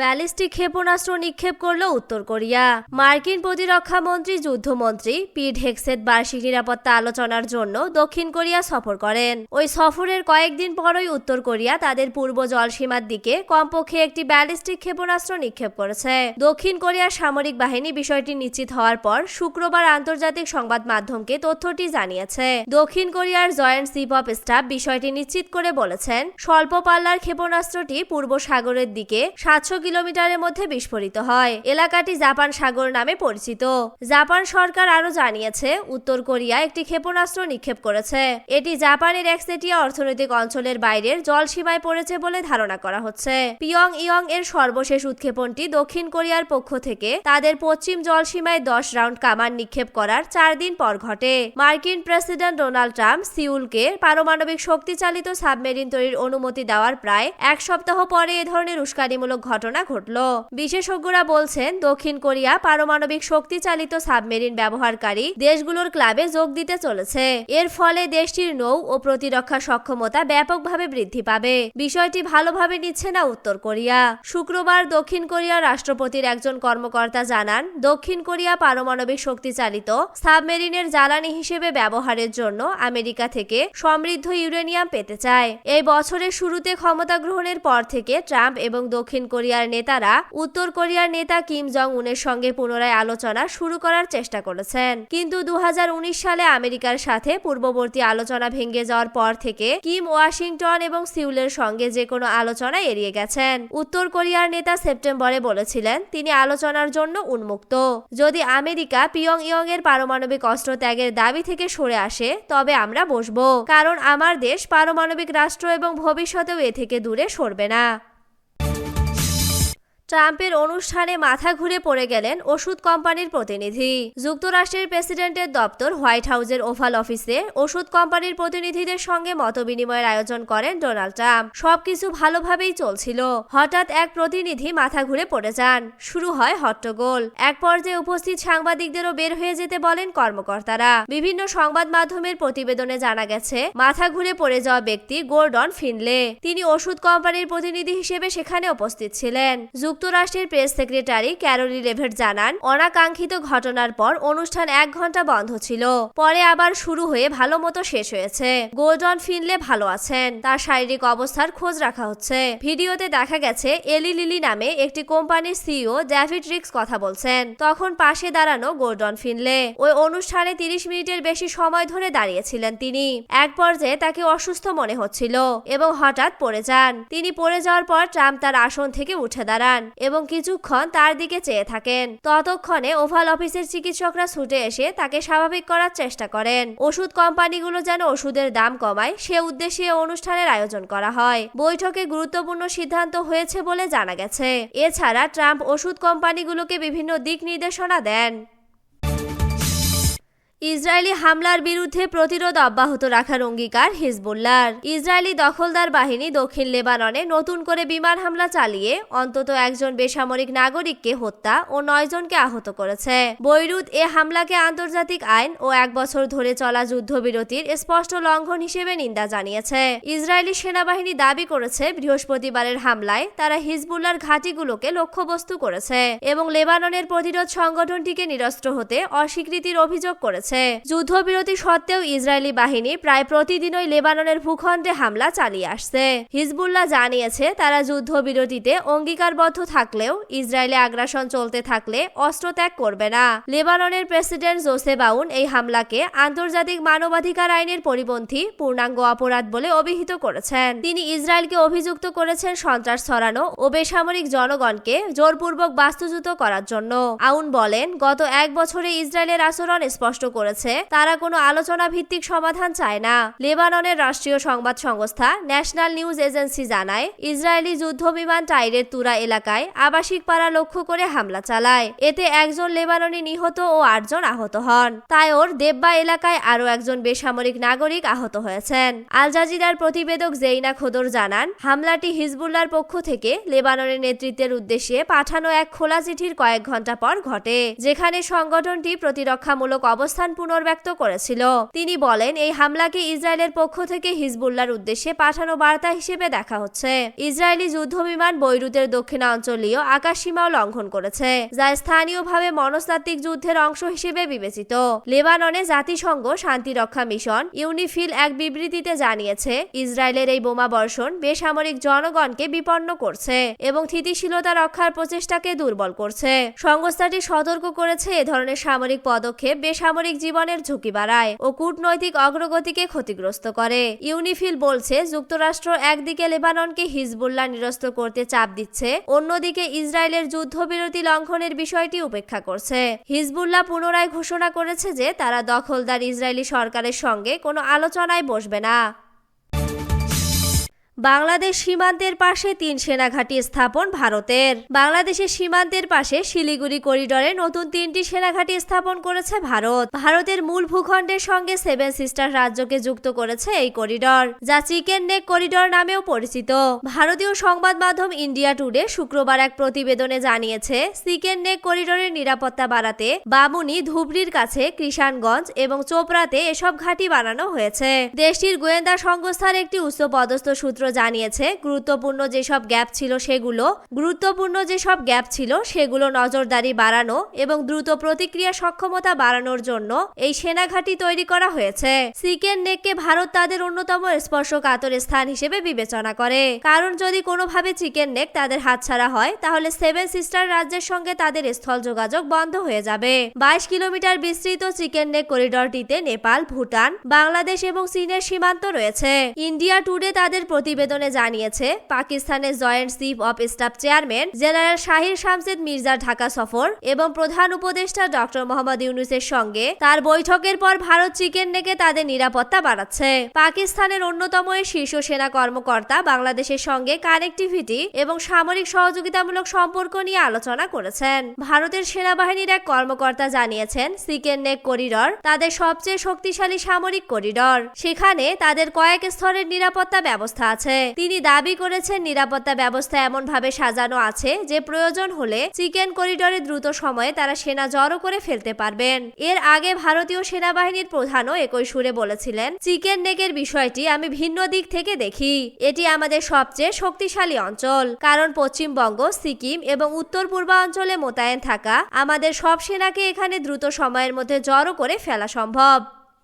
Ballistic ক্ষেপণাস্ত্র নিক্ষেপ করল উত্তর কোরিয়া। মার্কিন প্রতিরক্ষা মন্ত্রী, যুদ্ধমন্ত্রী পিট হেক্সেট বার্ষিক নিরাপত্তা আলোচনার জন্য দক্ষিণ কোরিয়া সফর করেন। ওই সফরের কয়েকদিন পরই উত্তর কোরিয়া তাদের পূর্ব জলসীমার দিকে কমপক্ষে একটি ব্যালিস্টিক ক্ষেপণাস্ত্র নিক্ষেপ করেছে। দক্ষিণ কোরিয়ার সামরিক বাহিনী বিষয়টি নিশ্চিত হওয়ার পর শুক্রবার আন্তর্জাতিক সংবাদ মাধ্যমকে তথ্যটি জানিয়েছে। দক্ষিণ কোরিয়ার জয়েন্ট চিফ অফ স্টাফ বিষয়টি নিশ্চিত করে বলেছেন, স্বল্প পাল্লার ক্ষেপণাস্ত্রটি পূর্ব সাগরের দিকে সাতশো কিলোমিটারের মধ্যে বিস্ফোরিত হয়। এলাকাটি জাপান সাগর নামে পরিচিত। জাপান সরকার আরও জানিয়েছে, উত্তর কোরিয়া একটি ক্ষেপণাস্ত্র নিক্ষেপ করেছে। এটি জাপানের একসেটিয়া অর্থনৈতিক অঞ্চলের বাইরের জলসীমায় পড়েছে বলে ধারণা করা হচ্ছে। পিয়ং ইয়ং এর সর্বশেষ উৎক্ষেপণটি দক্ষিণ কোরিয়ার পক্ষ থেকে তাদের পশ্চিম জলসীমায় দশ রাউন্ড কামান নিক্ষেপ করার চার দিন পর ঘটে। মার্কিন প্রেসিডেন্ট ডোনাল্ড ট্রাম্প সিউলকে পারমাণবিক শক্তিচালিত সাবমেরিন তৈরির অনুমতি দেওয়ার প্রায় এক সপ্তাহ পরে এ ধরনের উস্কানিমূলক ঘটনা ঘটল। বিশেষজ্ঞরা বলছেন, দক্ষিণ কোরিয়া পারমাণবিক শক্তিচালিত সাবমেরিন ব্যবহারকারী দেশগুলোর ক্লাবে যোগ দিতে চলেছে। এর ফলে দেশটির নৌ ও প্রতিরক্ষা সক্ষমতা ব্যাপকভাবে বৃদ্ধি পাবে। বিষয়টি ভালোভাবে নিচ্ছে না উত্তর কোরিয়া। শুক্রবার দক্ষিণ কোরিয়ার রাষ্ট্রপতির একজন কর্মকর্তা জানান, দক্ষিণ কোরিয়া পারমাণবিক শক্তিচালিত সাবমেরিনের জ্বালানি হিসেবে ব্যবহারের জন্য আমেরিকা থেকে সমৃদ্ধ ইউরেনিয়াম পেতে চায়। এই বছরের শুরুতে ক্ষমতা গ্রহণের পর থেকে ট্রাম্প এবং দক্ষিণ কোরিয়ার নেতারা উত্তর কোরিয়ার নেতা কিম জং উনের সঙ্গে পুনরায় আলোচনা শুরু করার চেষ্টা করেছেন। কিন্তু দু হাজার উনিশ সালে আমেরিকার সাথে পূর্ববর্তী আলোচনা ভেঙে যাওয়ার পর থেকে কিম ওয়াশিংটন এবং সিউলের সঙ্গে যে কোনো আলোচনা এড়িয়ে গেছেন। উত্তর কোরিয়ার নেতা সেপ্টেম্বরে বলেছিলেন, তিনি আলোচনার জন্য উন্মুক্ত। যদি আমেরিকা পিয়ং ইয়ং এর পারমাণবিক অস্ত্র ত্যাগের দাবি থেকে সরে আসে, তবে আমরা বসবো। কারণ আমার দেশ পারমাণবিক রাষ্ট্র এবং ভবিষ্যতেও এ থেকে দূরে সরবে না। ট্রাম্পের অনুষ্ঠানে মাথা ঘুরে পড়ে গেলেন ওষুধ কোম্পানির প্রতিনিধি। যুক্তরাষ্ট্রের প্রেসিডেন্টের দপ্তর হোয়াইট হাউসের ওভাল অফিসে ওষুধ কোম্পানির প্রতিনিধিদের সঙ্গে মতবিনিময়ের আয়োজন করেন ডোনাল্ড ট্রাম্প। সবকিছু ভালোভাবেই চলছিল। হঠাৎ এক প্রতিনিধি মাথা ঘুরে পড়ে যান। শুরু হয় হট্টগোল। এক পর্যায়ে উপস্থিত সাংবাদিকদেরও বের হয়ে যেতে বলেন কর্মকর্তারা। বিভিন্ন সংবাদ মাধ্যমের প্রতিবেদনে জানা গেছে, মাথা ঘুরে পড়ে যাওয়া ব্যক্তি গোর্ডন ফিনলে। তিনি ওষুধ কোম্পানির প্রতিনিধি হিসেবে সেখানে উপস্থিত ছিলেন। যুক্তরাষ্ট্রের প্রেস সেক্রেটারি ক্যারোলি লেভেট জানান, অনাকাঙ্ক্ষিত ঘটনার পর অনুষ্ঠান এক ঘণ্টা বন্ধ ছিল। পরে আবার শুরু হয়ে ভালো মতো শেষ হয়েছে। গোল্ডন ফিনলে ভালো আছেন। তার শারীরিক অবস্থার খোঁজ রাখা হচ্ছে। ভিডিওতে দেখা গেছে, এলি লিলি নামে একটি কোম্পানির সিইও ডেভিড রিক্স কথা বলছেন। তখন পাশে দাঁড়ানো গোল্ডন ফিনলে। ওই অনুষ্ঠানে তিরিশ মিনিটের বেশি সময় ধরে দাঁড়িয়েছিলেন তিনি। এক পর্যায়ে তাকে অসুস্থ মনে হচ্ছিল এবং হঠাৎ পড়ে যান। তিনি পড়ে যাওয়ার পর ট্রাম্প তার আসন থেকে উঠে দাঁড়ান। এবং কিছুক্ষণ তার দিকে চেয়ে থাকেন। ততক্ষণে ওভাল অফিসের চিকিৎসকরা ছুটে এসে তাকে স্বাভাবিক করার চেষ্টা করেন। ওষুধ কোম্পানিগুলো যেন ওষুধের দাম কমায়, সে উদ্দেশ্যে অনুষ্ঠানের আয়োজন করা হয়। বৈঠকে গুরুত্বপূর্ণ সিদ্ধান্ত হয়েছে বলে জানা গেছে। এছাড়া ট্রাম্প ওষুধ কোম্পানিগুলোকে বিভিন্ন দিক নির্দেশনা দেন। ইসরায়েলি হামলার বিরুদ্ধে প্রতিরোধ অব্যাহত রাখার অঙ্গীকার হিজবুল্লার ইসরায়েলি দখলদার বাহিনী দক্ষিণ লেবাননে নতুন করে বিমান হামলা চালিয়ে অন্তত একজন বেসামরিক নাগরিককে হত্যা ও নয় জনকে আহত করেছে। বৈরুত এ হামলাকে আন্তর্জাতিক আইন ও এক বছর ধরে চলা যুদ্ধবিরতির স্পষ্ট লঙ্ঘন হিসেবে নিন্দা জানিয়েছে। ইসরায়েলি সেনাবাহিনী দাবি করেছে, বৃহস্পতিবারের হামলায় তারা হিজবুল্লার ঘাঁটিগুলোকে লক্ষ্যবস্তু করেছে এবং লেবাননের প্রতিরোধ সংগঠনটিকে নিরস্ত্র হতে অস্বীকৃতির অভিযোগ করেছে। যুদ্ধবিরতি সত্ত্বেও ইসরায়েলি বাহিনী প্রায় প্রতিদিনই লেবাননের ভূখণ্ডে হামলা চালিয়ে আসছে। হিজবুল্লাহ জানিয়েছে, তারা যুদ্ধবিরতিতে অঙ্গীকারবদ্ধ থাকলেও ইসরায়েলে আগ্রাসন চলতে থাকলে অস্ত্র ত্যাগ করবে না। লেবাননের প্রেসিডেন্ট জোসে বাউন এই হামলাকে আন্তর্জাতিক মানবাধিকার আইনের পরিপন্থী, পূর্ণাঙ্গ অপরাধ বলে অভিহিত করেছেন। তিনি ইসরায়েলকে অভিযুক্ত করেছেন সন্ত্রাস ছড়ানো ও বেসামরিক জনগণকে জোরপূর্বক বাস্তুচ্যুত করার জন্য। আউন বলেন, গত এক বছরে ইসরায়েলের আচরণ স্পষ্ট করেছে, তারা কোনো আলোচনা ভিত্তিক সমাধান চায় না। লেবাননের রাষ্ট্রীয় সংবাদ সংস্থা ন্যাশনাল নিউজ এজেন্সি জানায়, ইসরায়েলি যুদ্ধ বিমান টাইরের তুরা এলাকায় আবাসিক পাড়া লক্ষ্য করে হামলা চালায়। এতে একজন লেবাননি নিহত ও আটজন আহত হন। তাইওর দেব্বা এলাকায় আরও একজন বেসামরিক নাগরিক আহত হয়েছেন। আল জাজিরার প্রতিবেদক জেইনা খোদর জানান, হামলাটি হিজবুল্লার পক্ষ থেকে লেবাননের নেতৃত্বের উদ্দেশ্যে পাঠানো এক খোলা চিঠির কয়েক ঘণ্টা পর ঘটে, যেখানে সংগঠনটি প্রতিরক্ষামূলক অবস্থান অবস্থান পুনর্ব্যক্ত করেছিল। তিনি বলেন, এই হামলাকে ইসরায়েলের পক্ষ থেকে হিজবুল্লার উদ্দেশ্যে পাঠানো বার্তা হিসেবে দেখা হচ্ছে। ইসরায়েলি যুদ্ধবিমান বৈরুতের দক্ষিণাঞ্চলীয় আকাশসীমাও লঙ্ঘন করেছে, যা স্থানীয়ভাবে মনস্তাত্ত্বিক যুদ্ধের অংশ হিসেবে বিবেচিত। লেবাননে জাতিসংঘ শান্তিরক্ষা মিশন, ইউনিফিল এক বিবৃতিতে জানিয়েছে, ইসরায়েলের এই বোমা বর্ষণ বেসামরিক জনগণকে বিপন্ন করছে এবং স্থিতিশীলতা রক্ষার প্রচেষ্টাকে দুর্বল করছে। সংস্থাটি সতর্ক করেছে, এ ধরনের সামরিক পদক্ষেপ বেসামরিক জীবনের ঝুঁকি বাড়ায় ও কূটনৈতিক অগ্রগতিকে ক্ষতিগ্রস্ত করে। ইউনিফিল বলছে, যুক্তরাষ্ট্র একদিকে লেবাননকে হিজবুল্লাহ নিরস্ত করতে চাপ দিচ্ছে, অন্যদিকে ইসরায়েলের যুদ্ধবিরতি লঙ্ঘনের বিষয়টি উপেক্ষা করছে। হিজবুল্লাহ পুনরায় ঘোষণা করেছে যে তারা দখলদার ইসরায়েলি সরকারের সঙ্গে কোনো আলোচনায় বসবে না। বাংলাদেশ সীমান্তের পাশে তিন সেনাঘাঁটি স্থাপন ভারতের। বাংলাদেশের সীমান্তের পাশে শিলিগুড়ি করিডরে নতুন তিনটি সেনাঘাঁটি স্থাপন করেছে ভারত। ভারতের মূল ভূখণ্ডের সঙ্গে সেভেন সিস্টার রাজ্যকে যুক্ত করেছে এই করিডর, যা চিকেন নেক করিডর নামেও পরিচিত। ভারতীয় সংবাদ মাধ্যম ইন্ডিয়া টুডে শুক্রবার এক প্রতিবেদনে জানিয়েছে, চিকেন নেক করিডরের নিরাপত্তা বাড়াতে বামুনি, ধুবড়ির কাছে কৃষাণগঞ্জ এবং চোপড়াতে এসব ঘাঁটি বানানো হয়েছে। দেশটির গোয়েন্দা সংস্থার একটি উচ্চ পদস্থ সূত্র জানিয়েছে, গুরুত্বপূর্ণ যেসব গ্যাপ ছিল সেগুলো, গুরুত্বপূর্ণ যেসব গ্যাপ ছিল সেগুলো নজরদারি বাড়ানো এবং দ্রুত প্রতিক্রিয়া সক্ষমতা বাড়ানোর জন্য এই সেনাঘাঁটি তৈরি করা হয়েছে। সিকেন নেককে ভারত তাদের অন্যতম স্পর্শকাতর স্থান হিসেবে বিবেচনা করে। কারণ যদি কোনোভাবে চিকেন নেক তাদের হাতছাড়া হয়, তাহলে সেভেন সিস্টার রাজ্যের সঙ্গে তাদের স্থল যোগাযোগ বন্ধ হয়ে যাবে। বাইশ কিলোমিটার বিস্তৃত চিকেন নেক করিডরটিতে নেপাল, ভুটান, বাংলাদেশ এবং চীনের সীমান্ত রয়েছে। ইন্ডিয়া টুডে তাদের প্রতিবেদনে জানিয়েছে, পাকিস্তানের joint chief of staff chairman general Shahir Shamshed মির্জার ঢাকা সফর এবং প্রধান উপদেষ্টা ডক্টর মোহাম্মদ ইউনুসের সঙ্গে তার বৈঠকের পর ভারত চিকেন নেকে তাদের নিরাপত্তা বাড়াচ্ছে। পাকিস্তানের অন্যতম শীর্ষ সেনা কর্মকর্তা বাংলাদেশের সঙ্গে কানেক্টিভিটি এবং সামরিক সহযোগিতামূলক সম্পর্ক নিয়ে আলোচনা করেছেন। ভারতের সেনাবাহিনীর এক কর্মকর্তা জানিয়েছেন, চিকেন নেক করিডর তাদের সবচেয়ে শক্তিশালী সামরিক করিডর। সেখানে তাদের কয়েক স্তরের নিরাপত্তা ব্যবস্থা আছে। তিনি দাবি করেছেন নিরাপত্তা ব্যবস্থা এমন ভাবে সাজানো আছে যে প্রয়োজন হলে চিকেন করিডরে দ্রুত সময়ে তারা সেনা জড়ো করে ফেলতে পারবেন। এর আগে ভারতীয় সেনাবাহিনীর প্রধানও একই সুরে বলেছিলেন, চিকেন নেকের বিষয়টি আমি ভিন্ন দিক থেকে দেখি। এটি আমাদের সবচেয়ে শক্তিশালী অঞ্চল। কারণ পশ্চিমবঙ্গ, সিকিম এবং উত্তর পূর্বাঞ্চলে মোতায়েন থাকা আমাদের সব সেনাকে এখানে দ্রুত সময়ের মধ্যে জড়ো করে ফেলা সম্ভব।